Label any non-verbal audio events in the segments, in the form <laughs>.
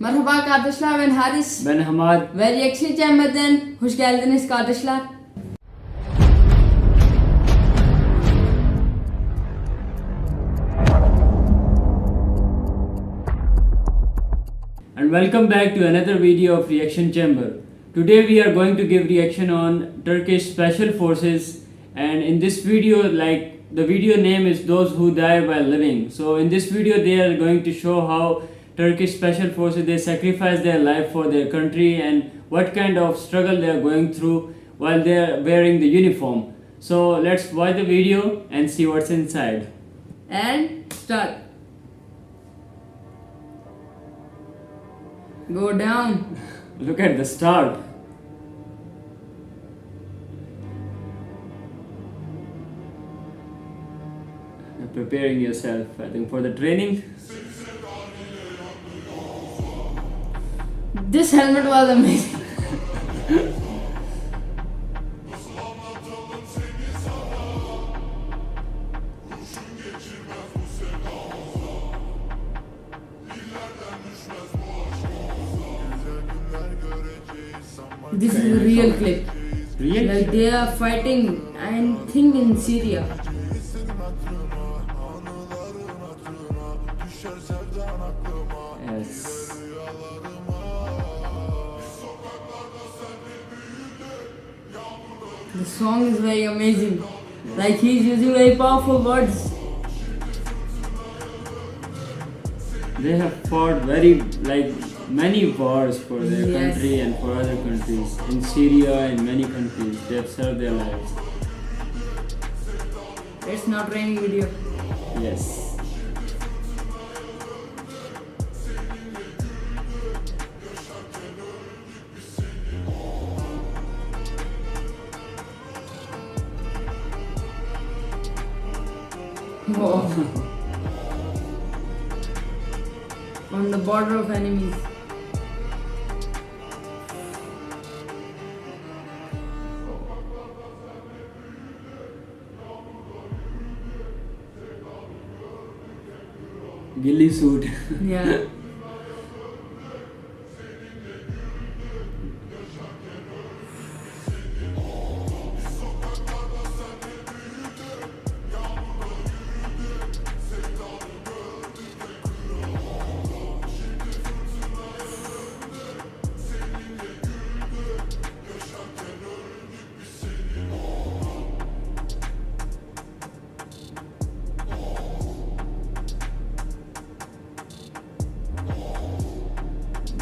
Merhaba kardeşler ben Haris. Ben Hamad. Ve Reaction Chamber'den hoş geldiniz kardeşler. and welcome back to another video of Reaction Chamber. Today we are going to give reaction on Turkish Special Forces and in this video like the video name is those who die while living. So in this video they are going to show how Turkish Special Forces they sacrifice their life for their country and what kind of struggle they are going through while they are wearing the uniform. So let's watch the video and see what's inside. And start. Go down. <laughs> Look at the start. Preparing yourself, I think, for the training. This helmet was amazing. This is a real clip. Real? Like they are fighting, I think in Syria. Yes. The song is very amazing. Like he's using very powerful words. They have fought very, like, many wars for their Yes. country and for other countries. In Syria and many countries, they have served their lives. It's not raining video. Yes. On the border of enemies. Ghillie suit. Yeah. <laughs>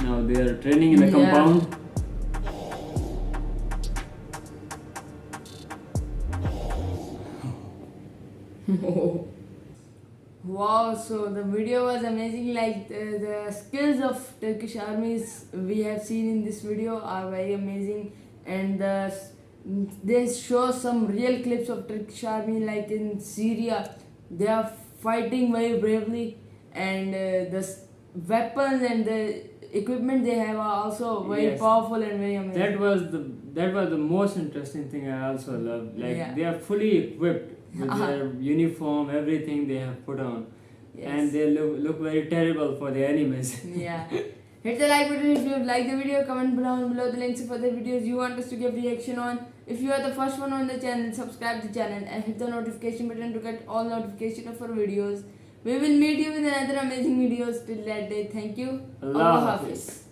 now they are training in the Yeah. compound. <laughs> wow, so the video was amazing. Like the, the skills of Turkish armies we have seen in this video are very amazing, and the, they show some real clips of Turkish army like in Syria. They are fighting very bravely, and uh, the weapons and the equipment they have are also very Yes. powerful and very amazing. That was the that was the most interesting thing I also loved. Like Yeah. they are fully equipped with Uh-huh. their uniform, everything they have put on, Yes. and they look look very terrible for the enemies. <laughs> Yeah. Hit the like button if you like the video. Comment below below the links for the videos you want us to give reaction on. If you are the first one on the channel, subscribe the channel and hit the notification button to get all notification of our videos. We will meet you with another amazing videos till that day. Thank you. Allah. Hafiz.